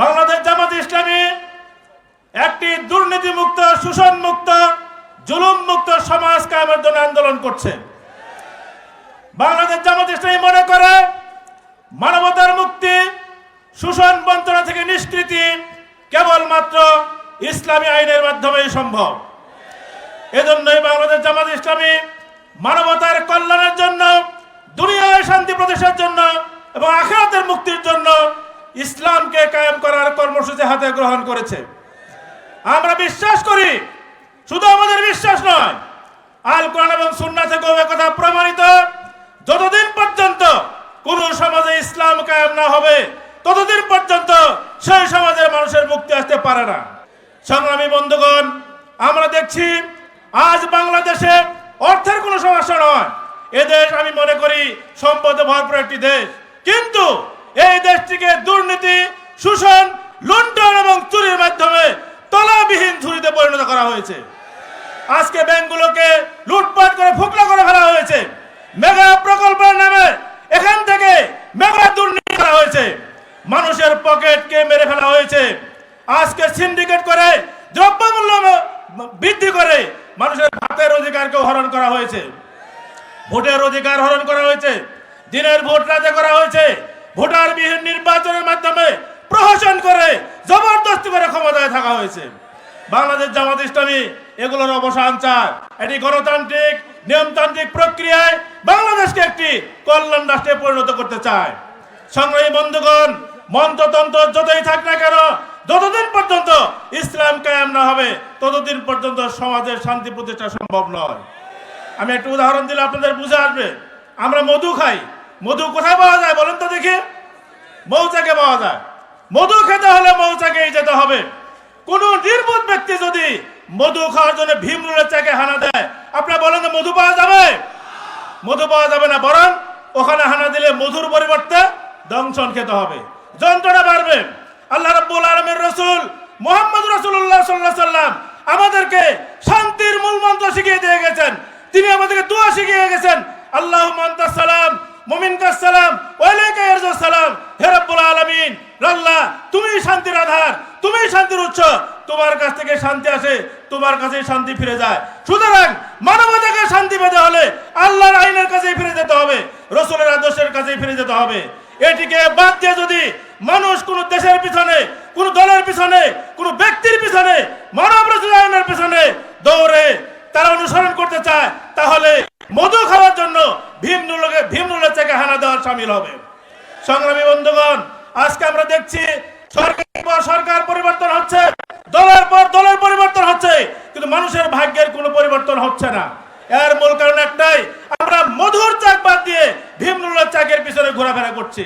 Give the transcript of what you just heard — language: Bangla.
বাংলাদেশ জামাত ইসলামী একটি দুর্নীতিমুক্ত শোষণ মুক্ত জুলুম মুক্ত সমাজ কায়েমের জন্য আন্দোলন করছে। বাংলাদেশ জামাত ইসলামী মনে করে মানবতার মুক্তি, শোষণ বঞ্চনা থেকে নিষ্কৃতি কেবলমাত্র ইসলামী আইনের মাধ্যমেই সম্ভব। এজন্যই বাংলাদেশ জামাত ইসলামী মানবতার কল্যাণের জন্য, দুনিয়ায় শান্তি প্রতিষ্ঠার জন্য এবং আখেরাতের মুক্তির জন্য ইসলামকে কায়েম করার কর্মসূচি হাতে গ্রহণ করেছে। আমরা বিশ্বাস করি, শুধু আমাদের বিশ্বাস নয় আল কোরআন এবং সুন্নাহ থেকেও কথা প্রমাণিত, যতদিন পর্যন্ত কোন সমাজে ইসলাম কায়েম না হবে, ততদিন পর্যন্ত সেই সমাজের মানুষের মুক্তি আসতে পারে না। সংগ্রামী বন্ধুগণ, আমরা দেখছি আজ বাংলাদেশে অর্থের কোনো সমস্যা নয়। এদেশ আমি মনে করি সম্পদে ভরপুর একটি দেশ। কিন্তু এই দেশটিকে দুর্নীতি, শোষণ, লুণ্ঠন এবং চুরির মাধ্যমে তলাবিহীন ঝুড়িতে পরিণত করা হয়েছে। আজকে ব্যাংকগুলোকে লুটপাট করে ফুকলা করে ফেলা হয়েছে। মেগা প্রকল্পের নামে এখান থেকে মেগা দুর্নীতি করা হয়েছে। মানুষের পকেটকে মেরে ফেলা হয়েছে। আজকে সিন্ডিকেট করে দ্রব্যমূল্য বৃদ্ধি করে মানুষের ভাতের অধিকারকে হরণ করা হয়েছে। ভোটের অধিকার হরণ করা হয়েছে। দিনের ভোট রাতে করা হয়েছে। ভোটার বিহীন নির্বাচনের মাধ্যমে প্রহসন করে, জবরদস্তি করে ক্ষমতায় থাকা হয়েছে। বাংলাদেশ জামাত ইসলামী, এগুলোর অবসান চায়। এটি গণতান্ত্রিক, নিয়মতান্ত্রিক প্রক্রিয়ায় বাংলাদেশকে একটি কল্যাণ রাষ্ট্রে পরিণত করতে চায়। সংগ্রামী বন্ধুগণ, মন্ত্রতন্ত্র যতই থাক না কেন, যতদিন পর্যন্ত ইসলাম কায়েম না হবে, ততদিন পর্যন্ত সমাজের শান্তি প্রতিষ্ঠা সম্ভব নয়। আমি একটু উদাহরণ দিলে আপনাদের বুঝে আসবে। আমরা মধু খাই। মধু কোথায় পাওয়া যায় বলেন তো দেখি। মৌচাকে পাওয়া যায়। মধু খেতে হলে মৌচাকেই যেতে হবে। কোন নির্বোধ ব্যক্তি যদি মধু খাওয়ার জন্য ভীমরুলের চাকে হানা দেয়, আপনারা বলেন মধু পাওয়া যাবে? মধু পাওয়া যাবে না, বরং ওখানে হানা দিলে মধুর পরিবর্তে দংশন খেতে হবে। যন্ত্রণা বাড়বে। আল্লাহ রাব্বুল আলমের রসুল মোহাম্মদ রসুল্লাহ সাল্লাহ সাল্লাম আমাদেরকে শান্তির মূল মন্ত্র শিখিয়ে দিয়ে গেছেন। তিনি আমাদেরকে দোয়া শিখিয়ে গেছেন আল্লাহ সালাম মুমিন সালাম? ওয়ালাইকা ইয়ারজুস সালাম। হে রব্বুল আলামিন আল্লাহ তুমি শান্তির আধার শান্তির উৎস। তোমার কাছ থেকে শান্তি আসে, তোমার কাছে শান্তি ফিরে যায়। সুতরাং মানবতাকে শান্তি পেতে হলে আল্লাহর আইনের কাছেই ফিরে যেতে হবে, রসুলের আদর্শের কাছেই ফিরে যেতে হবে। এটিকে বাদ দিয়ে যদি মানুষ কোন দেশের পিছনে, কোন দলের পিছনে, কোন ব্যক্তির পিছনে, মানব আইনের পিছনে দৌড়ে তারা অনুসরণ করতে চায়, তাহলে মধু খাওয়ার জন্য হানা দেওয়ার সামিল হবে। সংগ্রামী বন্ধুগণ, আজকে আমরা দেখছি সরকার সরকার পরিবর্তন হচ্ছে, দলের পর দলের পরিবর্তন হচ্ছে, কিন্তু মানুষের ভাগ্যের কোনো পরিবর্তন হচ্ছে না। এর মূল কারণ একটাই, আমরা মধুর চাক বাদ দিয়ে ভীমনুলের চাকের পিছনে ঘোরাফেরা করছি।